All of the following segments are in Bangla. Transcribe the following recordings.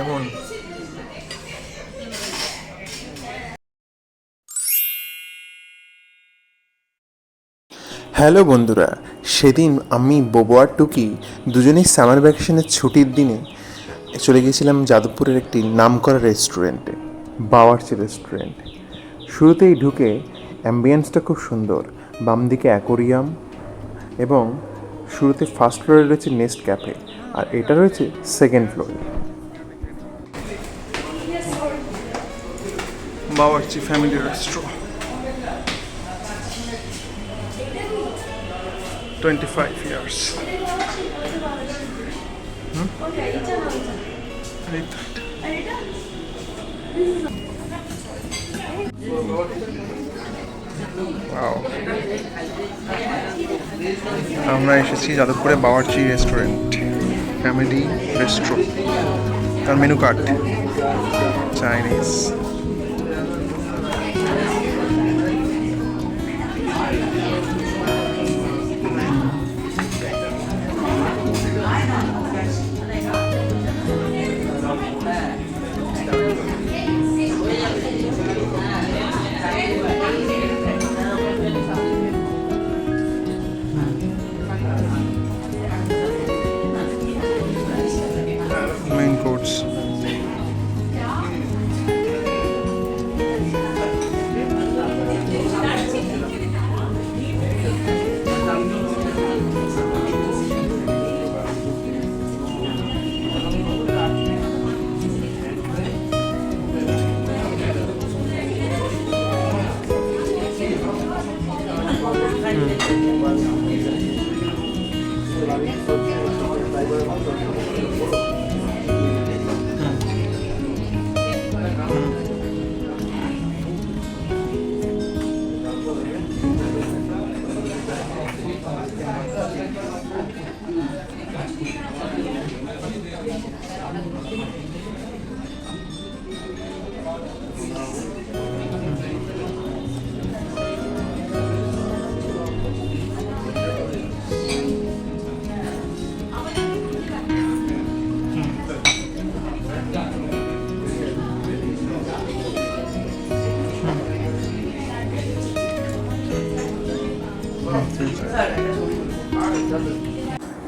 কেমন? হ্যালো বন্ধুরা, সেদিন আমি, বোবো আর টুকি দুজনেই সামার ভ্যাকেশনের ছুটির দিনে চলে গেছিলাম যাদবপুরের একটি নামকরা রেস্টুরেন্টে, বাওয়ার্চি রেস্টুরেন্ট। শুরুতেই ঢুকে অ্যাম্বিয়েন্সটা খুব সুন্দর বাম দিকে অ্যাকোরিয়াম এবং শুরুতে ফার্স্ট ফ্লোরে রয়েছে নেস্ট ক্যাফে আর এটা রয়েছে সেকেন্ড ফ্লোরে বাওয়ার্চি ফ্যামিলি রেস্টুরেন্ট 25 years. এই তো আমরা এসেছি যাদবপুরে বাওয়ার্চি রেস্টুরেন্ট ফ্যামিলি রেস্টুরেন্ট তার menu card Chinese Thank you.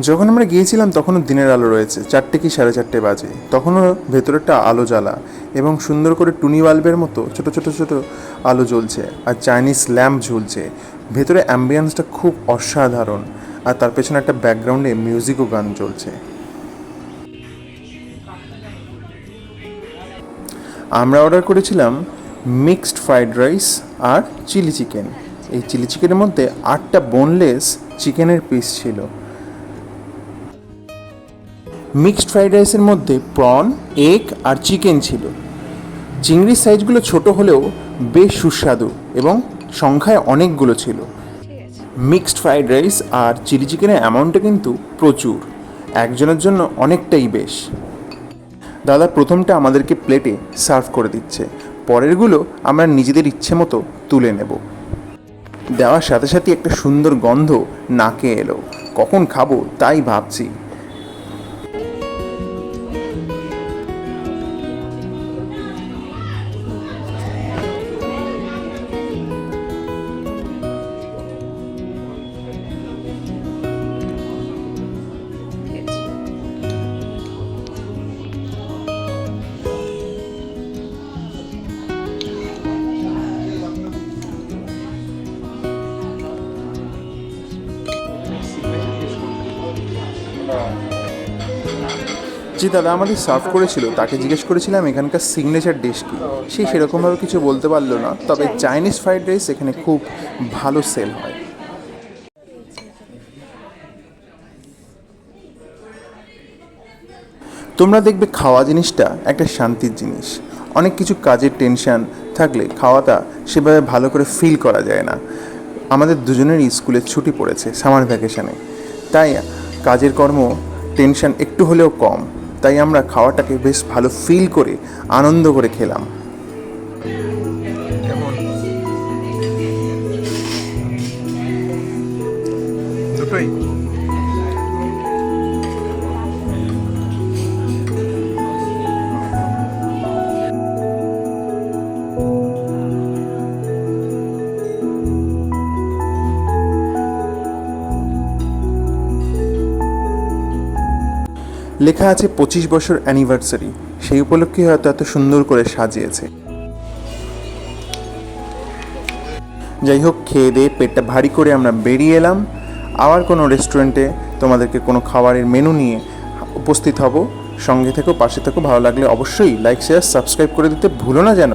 যখন আমরা গিয়েছিলাম, তখনও দিনের আলো রয়েছে। চারটে কি সাড়ে চারটে বাজে। তখনও ভেতরেরটা আলো জ্বালা এবং সুন্দর করে টুনি বাল্বের মতো ছোট ছোট ছোট আলো জ্বলছে আর চাইনিজ ল্যাম্প ঝুলছে। ভেতরে অ্যাম্বিয়েন্সটা খুব অসাধারণ আর তার পেছনে একটা ব্যাকগ্রাউন্ডে মিউজিক ও গান চলছে আমরা অর্ডার করেছিলাম মিক্সড ফ্রাইড রাইস আর চিলি চিকেন। এই চিলি চিকেনের মধ্যে আটটা বোনলেস চিকেনের পিস ছিল। মিক্সড ফ্রাইড রাইসের মধ্যে প্রন এগ আর চিকেন ছিল। চিংড়ির সাইজগুলো ছোট হলেও বেশ সুস্বাদু এবং সংখ্যায় অনেকগুলো ছিল। মিক্সড ফ্রাইড রাইস আর চিলি চিকেনের অ্যামাউন্টটা কিন্তু প্রচুর। একজনের জন্য অনেকটাই বেশ। দাদা প্রথমটা আমাদেরকে প্লেটে সার্ভ করে দিচ্ছে। পরেরগুলো আমরা নিজেদের ইচ্ছে মতো তুলে নেব। দেওয়ার সাথে সাথে একটা সুন্দর গন্ধ নাকে এলো। কখন খাব তাই ভাবছি। যে দাদা আমাদের সার্ভ করেছিল। তাকে জিজ্ঞেস করেছিলাম এখানকার সিগনেচার ডিশ কী? সে সেরকমভাবে কিছু বলতে পারল না তবে চাইনিজ ফ্রাইড রাইস এখানে খুব ভালো সেল হয়। তোমরা দেখবে খাওয়া জিনিসটা একটা শান্তির জিনিস। অনেক কিছু কাজের টেনশন থাকলে খাওয়াটা সেভাবে ভালো করে ফিল করা যায় না। আমাদের দুজনেরই স্কুলে ছুটি পড়েছে সামার ভ্যাকেশনে তাই কাজের কর্ম টেনশন একটু হলেও কম। তাই আমরা খাওয়াটাকে বেশ ভালো ফিল করে, আনন্দ করে খেলাম। দুটোই? লেখা আছে পঁচিশ বছর অ্যানিভার্সারি সেই উপলক্ষে হয়তো এত সুন্দর করে সাজিয়েছে। যাই হোক, খেয়ে দিয়ে পেটটা ভারী করে আমরা বেরিয়ে এলাম। আবার কোনো রেস্টুরেন্টে তোমাদেরকে কোনো খাবারের মেনু নিয়ে উপস্থিত হব। সঙ্গে থেকো, পাশে থেকো, ভালো লাগলে অবশ্যই লাইক শেয়ার সাবস্ক্রাইব করে দিতে ভুলো না যেন।